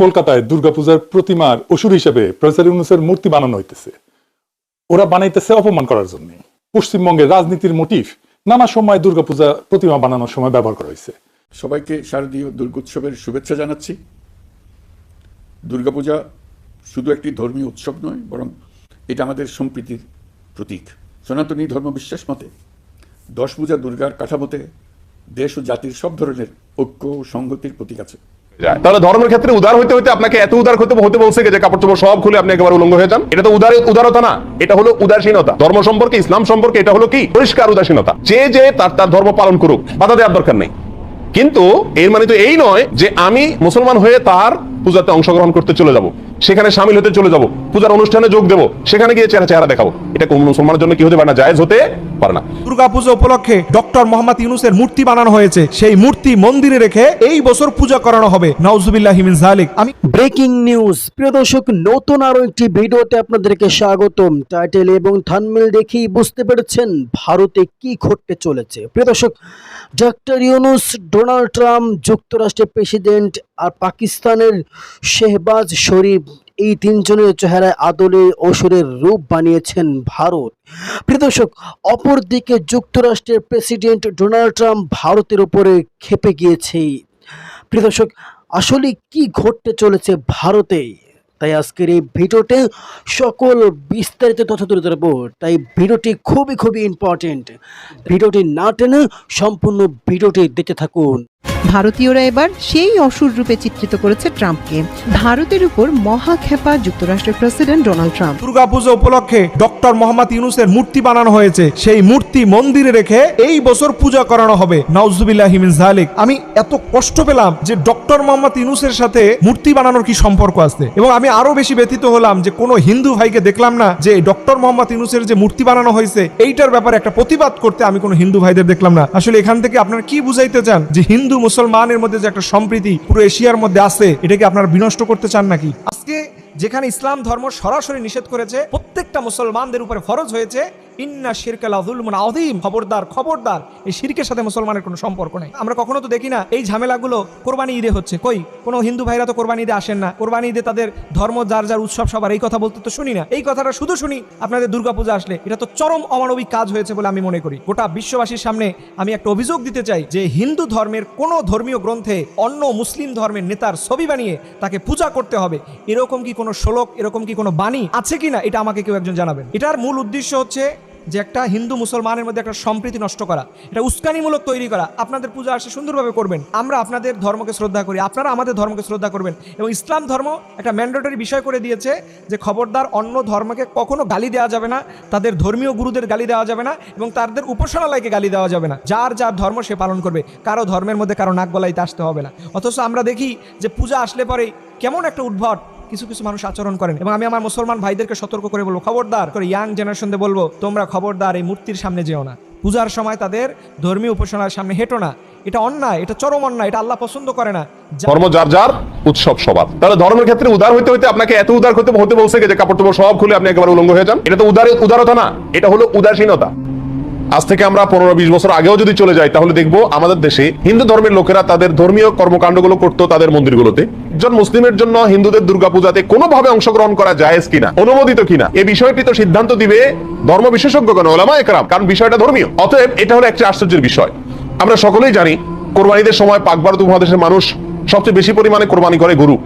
কলকাতায় দুর্গাপূজার প্রতিমার অসুর হিসেবে প্রফেসর ইউনুসের মূর্তি বানানো হইতেছে। ওরা বানাইতেছে অপমান করার জন্য। পশ্চিমবঙ্গের রাজনীতির মোটিভ নানা সময় দুর্গাপূজা প্রতিমা বানানোর সময় ব্যবহার করা হয়েছে সবাইকে শারদীয় দুর্গোৎসবের শুভেচ্ছা জানাচ্ছি। দুর্গাপূজা শুধু একটি ধর্মীয় উৎসব নয়, বরং এটা আমাদের সম্প্রীতির প্রতীক। সনাতনী ধর্ম বিশ্বাস মতে দশ পূজা দুর্গার কাঠামোতে দেশ ও জাতির সব ধরনের ঐক্য ও সংহতির প্রতীক আছে। যায় তাহলে ধর্মের ক্ষেত্রে উদার হইতে হইতে আপনাকে এত উদার হতে হতে বলছে যে কাপড় চোপড় সব খুলে আপনি একেবারে উলঙ্গ হয়ে যান? এটা তো উদার উদারতা না। এটা হলো উদাসীনতা। ধর্ম সম্পর্কে, ইসলাম সম্পর্কে এটা হলো কি? পরিষ্কার উদাসীনতা। যে যে তার তার ধর্ম পালন করুক, বাধা দেওয়ার দরকার নেই। কিন্তু এর মানে তো এই নয় যে আমি মুসলমান হয়ে তার পূজাতে অংশগ্রহণ করতে চলে যাব। সেখানে সামিল হতে চলে যাব। পূজার অনুষ্ঠানে যোগ দেবো। সেখানে গিয়ে চেহারা চেহারা দেখাবো। এটা কোন মুসলমানের জন্য কি হতে পারে না? জায়েজ হতে পারে না। দুর্গাপুজো উপলক্ষে ডক্টর মোহাম্মদ ইউনুসের মূর্তি বানানো হয়েছে। সেই মূর্তি মন্দিরে রেখে এই বছর পূজা করানো হবে। নাউজুবিল্লাহ হিমিন জালিক। আমি ব্রেকিং নিউজ। প্রিয় দর্শক নতুন আরও একটি ভিডিওতে আপনাদেরকে স্বাগতম। টাইটেল এবং থানমিল দেখেই বুঝতে পেরেছেন ভারতে কি ঘটতে চলেছে। প্রিয় দর্শক ডক্টর ইউনুস ডোনাল্ড ট্রাম্প যুক্তরাষ্ট্রের প্রেসিডেন্ট আর পাকিস্তানের শেহবাজ শরীফ এই তিনজনের চেহারায় আদলে অসুরের রূপ বানিয়েছেন ভারত। প্রিয় দর্শক, অপরদিকে যুক্তরাষ্ট্রের প্রেসিডেন্ট ডোনাল্ড ট্রাম্প ভারতের উপরে খেপে গিয়েছে। প্রিয় দর্শক, আসলে কি ঘটতে চলেছে ভারতে? তাই আজকের এই ভিডিওতে সকল বিস্তারিত তথ্য তুলে ধরবো। তাই ভিডিওটি খুবই খুবই ইম্পর্টেন্ট ভিডিওটি না টেনে সম্পূর্ণ ভিডিওটি দেখতে থাকুন। ভারতীয়রা এবার সেই অসুর রূপে চিত্রিত করেছে ট্রাম্পকে। ভারতের উপর মহা খেপা যুক্তরাষ্ট্রের প্রেসিডেন্ট ডোনাল্ড ট্রাম্প। দুর্গাপুজো উপলক্ষে ডক্টর মোহাম্মদ ইউনুসের মূর্তি বানানো হয়েছে। সেই মূর্তি মন্দিরে রেখে এই বছর পূজা করানো হবে। নাউজুবিল্লাহ হিমিন জালিক আমি এত কষ্ট পেলাম যে ডক্টর মোহাম্মদ ইউনুসের সাথে মূর্তি বানানোর কি সম্পর্ক আছে? এবং আমি আরও বেশি ব্যথিত হলাম যে কোনো হিন্দু ভাইকে দেখলাম না যে ডক্টর মোহাম্মদ ইউনুসের যে মূর্তি বানানো হয়েছে, এইটার ব্যাপারে একটা প্রতিবাদ করতে আমি কোনো হিন্দু ভাইদের দেখলাম না। আসলে এখান থেকে আপনারা কি বুঝাইতে চান? যে হিন্দু মুসলমানের মধ্যে যে একটা সম্প্রীতি পুরো এশিয়ার মধ্যে আছে এটাকে আপনারা বিনষ্ট করতে চান নাকি? আজকে যেখানে ইসলাম ধর্ম সরাসরি নিষেধ করেছে, প্রত্যেকটা মুসলমানদের উপরে ফরজ হয়েছে, ইন্না শিরকাল আযীম খবরদার খবরদার, এই শিরকের সাথে মুসলমানের কোনো সম্পর্ক নেই। আমরা কখনো তো দেখি না এই ঝামেলাগুলো কোরবানি ঈদে হচ্ছে। কই? কোনো হিন্দু ভাইরা তো কোরবানি ঈদে আসেন না। কোরবানি ঈদে তাদের ধর্ম, যার যার উৎসব সবার, এই কথা বলতে তো শুনি না। এই কথাটা শুধু শুনি, আপনাদের দুর্গাপূজা আসলে। এটা তো চরম অমানবিক কাজ হয়েছে বলে আমি মনে করি। গোটা বিশ্ববাসীর সামনে আমি একটা অভিযোগ দিতে চাই যে হিন্দু ধর্মের কোনো ধর্মীয় গ্রন্থে অন্য মুসলিম ধর্মের নেতার ছবি বানিয়ে তাকে পূজা করতে হবে। এরকম কি কোনো শ্লোক, এরকম কি কোনো বাণী আছে কিনা, এটা আমাকে কেউ একজন জানাবেন। এটার মূল উদ্দেশ্য হচ্ছে যে একটা হিন্দু মুসলমানের মধ্যে একটা সম্প্রীতি নষ্ট করা, এটা উস্কানিমূলক তৈরি করা, আপনাদের পূজা আসে সুন্দরভাবে করবেন। আমরা আপনাদের ধর্মকে শ্রদ্ধা করি, আপনারা আমাদের ধর্মকে শ্রদ্ধা করবেন। এবং ইসলাম ধর্ম একটা ম্যান্ডেটরি বিষয় করে দিয়েছে যে খবরদার অন্য ধর্মকে কখনো গালি দেওয়া যাবে না, তাদের ধর্মীয় গুরুদের গালি দেওয়া যাবে না, এবং তাদের উপাসনালয়কে গালি দেওয়া যাবে না। যার যার ধর্ম সে পালন করবে, কারও ধর্মের মধ্যে কারও নাক গলাইতে আসতে হবে না। অথচ আমরা দেখি যে পূজা আসলে পরে কেমন একটা উদ্ভট কিছু কিছু মানুষ আচরণ করেন। এবং আমি আমার মুসলমান ভাইদেরকে সতর্ক করে বলব, খবরদার করে ইয়াং জেনারেশনদের বলব, তোমরা খবরদার, এই মূর্তির সামনে যেও না। পূজার সময় তাদের ধর্মীয় উপাসনার সামনে হেঁটো না। এটা অন্যায়, এটা চরম অন্যায়, এটা আল্লাহ পছন্দ করে না। ধর্ম যার যার, উৎসব সবার। তাহলে ধর্মের ক্ষেত্রে উদার হইতে হইতে আপনাকে এত উদার হতে হতে বলছে যে কাপড় চোপড় সব খুলে আপনি একেবারে উলঙ্গ হয়ে যান? এটা তো উদার উদারতা না, এটা হলো উদাসীনতা। আজ থেকে আমরা পনেরো বিশ বছর আগেও যদি চলে যাই, তাহলে দেখব আমাদের দেশে হিন্দু ধর্মের লোকেরা তাদের ধর্মীয় কর্মকাণ্ডগুলো করতো তাদের মন্দিরগুলোতে। একজন মুসলিমের জন্য হিন্দুদের দুর্গাপূজাতে কোনোভাবে অংশগ্রহণ করা জায়েজ কিনা, অনুমোদিত কিনা এই বিষয়টি তো সিদ্ধান্ত দিবে ধর্ম বিশেষজ্ঞগণ ওলামা একরাম, কারণ বিষয়টা ধর্মীয়। অতএব এটা হলো একটা আশ্চর্যের বিষয়। আমরা সকলেই জানি, কোরবানিদের সময় পাক ভারত উপমহাদেশের মানুষ সবচেয়ে বেশি পরিমাণে কোরবানি করে গরু।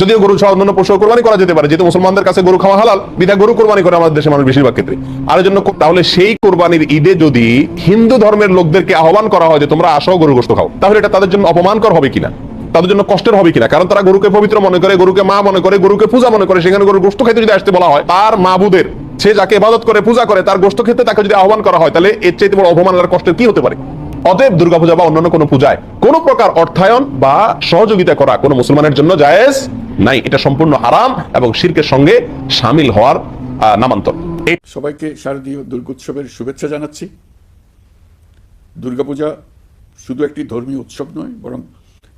যদিও গরু ছাড়া অন্যান্য পশু কোরবানি করা যেতে পারে, যেহেতু মুসলমানদের কাছে গরু খাওয়া হালাল বিধা গরু কোরবানি করে আমাদের দেশের মানুষ বেশিরভাগ ক্ষেত্রে। আর জন্য তাহলে সেই কোরবানির ঈদে যদি হিন্দু ধর্মের লোকদেরকে আহ্বান করা হয় যে তোমরা আসো গরু গোস্ত খাও, তাহলে এটা তাদের জন্য অপমানকর হবে কিনা? তাদের জন্য কষ্টের হবে কিনা? কারণ তারা গরুকে পবিত্র মনে করে, গরুকে মা মনে করে, গরুকে পূজা মনে করে, সেখানে গরু গোস্ত খেতে যদি আসতে বলা হয়, তার মাবুদের সে যাকে ইবাদত করে, পূজা করে, তার গোস্ত খেতে তাকে যদি আহ্বান করা হয়, তাহলে এর চাইতে বড় অপমান আর কষ্টের কি হতে পারে? অতএব দুর্গাপূজা বা অন্যান্য কোনো পূজায় কোনো প্রকার অর্থায়ন বা সহযোগিতা করা কোনো মুসলমানের জন্য জায়েজ নাই। এটা সম্পূর্ণ হারাম এবং শিরকের সঙ্গে সামিল হওয়ার নামান্তর। সবাইকে শারদীয় দুর্গোৎসবের শুভেচ্ছা জানাচ্ছি। দুর্গাপূজা শুধু একটি ধর্মীয় উৎসব নয়, বরং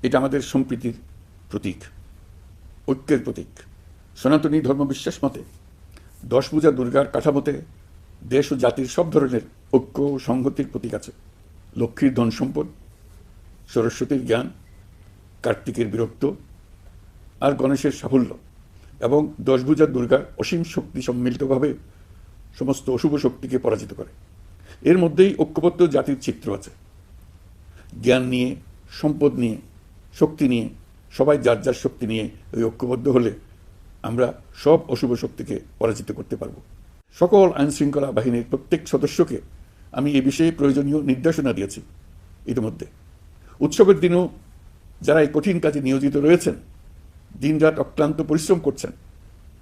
এটা আমাদের সম্প্রীতির প্রতীক, ঐক্যের প্রতীক। সনাতনী ধর্ম বিশ্বাস মতে দশ পূজা দুর্গার কাঠামোতে দেশ ও জাতির সব ধরনের ঐক্য ও সংহতির প্রতীক আছে। লক্ষ্মীর ধন সম্পদ, সরস্বতীর জ্ঞান, কার্তিকের বিরক্ত আর গণেশের সাফল্য এবং দশভুজা দুর্গার অসীম শক্তি সম্মিলিতভাবে সমস্ত অশুভ শক্তিকে পরাজিত করে। এর মধ্যেই ঐক্যবদ্ধ জাতির চিত্র আছে। জ্ঞান নিয়ে, সম্পদ নিয়ে, শক্তি নিয়ে, সবাই যার যার শক্তি নিয়ে ওই ঐক্যবদ্ধ হলে আমরা সব অশুভ শক্তিকে পরাজিত করতে পারব। সকল আইনশৃঙ্খলা বাহিনীর প্রত্যেক সদস্যকে আমি এ বিষয়ে প্রয়োজনীয় নির্দেশনা দিয়েছি ইতিমধ্যে। উৎসবের দিনও যারা এই কঠিন কাজে নিয়োজিত রয়েছেন, দিনরাত অক্লান্ত পরিশ্রম করছেন,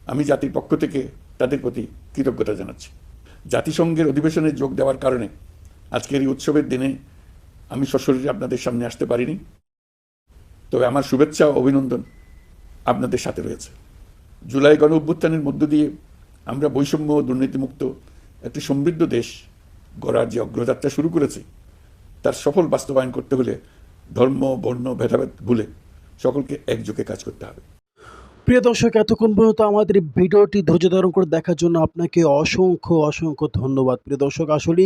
আমি জাতির পক্ষ থেকে তাদের প্রতি কৃতজ্ঞতা জানাচ্ছি। জাতিসংঘের অধিবেশনে যোগ দেওয়ার কারণে আজকের এই উৎসবের দিনে আমি সশরীরে আপনাদের সামনে আসতে পারিনি। তবে আমার শুভেচ্ছা ও অভিনন্দন আপনাদের সাথে রয়েছে। জুলাই গণ অভ্যুত্থানের মধ্য দিয়ে আমরা বৈষম্য ও দুর্নীতিমুক্ত একটি সমৃদ্ধ দেশ গড়ার যে অগ্রযাত্রা শুরু করেছি, তার সফল বাস্তবায়ন করতে হলে ধর্ম, বর্ণ, ভেদাভেদ ভুলে সকলকে একযোগে কাজ করতে হবে। প্রিয় দর্শক, এতক্ষণ পর্যন্ত আমাদের ভিডিওটি ধৈর্য ধারণ করে দেখার জন্য আপনাকে অসংখ্য অসংখ্য ধন্যবাদ। প্রিয় দর্শক, আসলে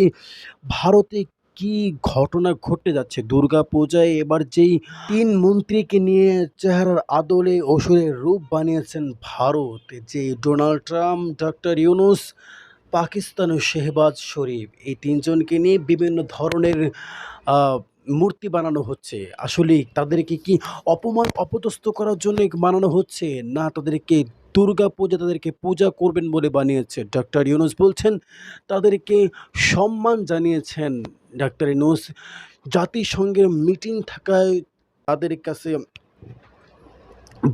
ভারতে কি ঘটনা ঘটতে যাচ্ছে? দুর্গা পূজায় এবার যেই তিন মন্ত্রীকে নিয়ে চেহারার আদলে অসুরের রূপ বানিয়েছেন ভারত, যে ডোনাল্ড ট্রাম্প ডক্টর ইউনুস পাকিস্তানের শেহবাজ শরীফ, এই তিনজনকে নিয়ে বিভিন্ন ধরনের মূর্তি বানানো হচ্ছে। আসলে তাদেরকে কি অপমান অপদস্থ করার জন্য বানানো হচ্ছে? না, তাদেরকে দুর্গা পূজা তাদেরকে পূজা করবেন বলে বানিয়েছে। ডক্টর ইউনুস বলছেন, তাদেরকে সম্মান জানিয়েছেন। ডাক্তার ইউনুস, জাতিসংঘের মিটিং থাকায় তাদের কাছে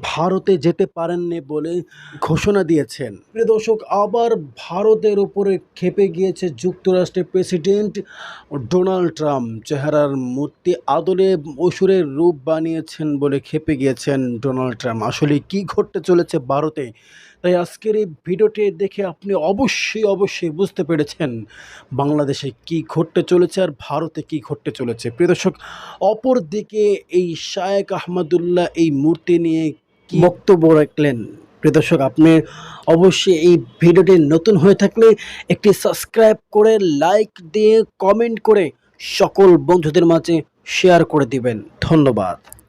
ভারতে যেতে পারেননি বলে ঘোষণা দিয়েছেন। প্রিয় দর্শক, আবার ভারতের উপরে খেপে গিয়েছে যুক্তরাষ্ট্রের প্রেসিডেন্ট ডোনাল্ড ট্রাম্প। চেহারার মূর্তি আদলে অসুরের রূপ বানিয়েছেন বলে খেপে গিয়েছেন ডোনাল্ড ট্রাম্প। আসলে কি ঘটতে চলেছে ভারতে? তাই আজকের এই ভিডিওটি দেখে আপনি অবশ্যই অবশ্যই বুঝতে পেরেছেন বাংলাদেশে কি ঘটতে চলেছে আর ভারতে কি ঘটতে চলেছে। প্রিয় দর্শক অপর দিকে এই শায়েক আহমদুল্লাহ এই মূর্তি নিয়ে কি বক্তব্য রাখলেন? প্রিয় দর্শক, আপনি অবশ্যই এই ভিডিওটি নতুন হয়ে থাকলে একটি সাবস্ক্রাইব করে, লাইক দিয়ে, কমেন্ট করে সকল বন্ধুদের মাঝে শেয়ার করে দিবেন। ধন্যবাদ।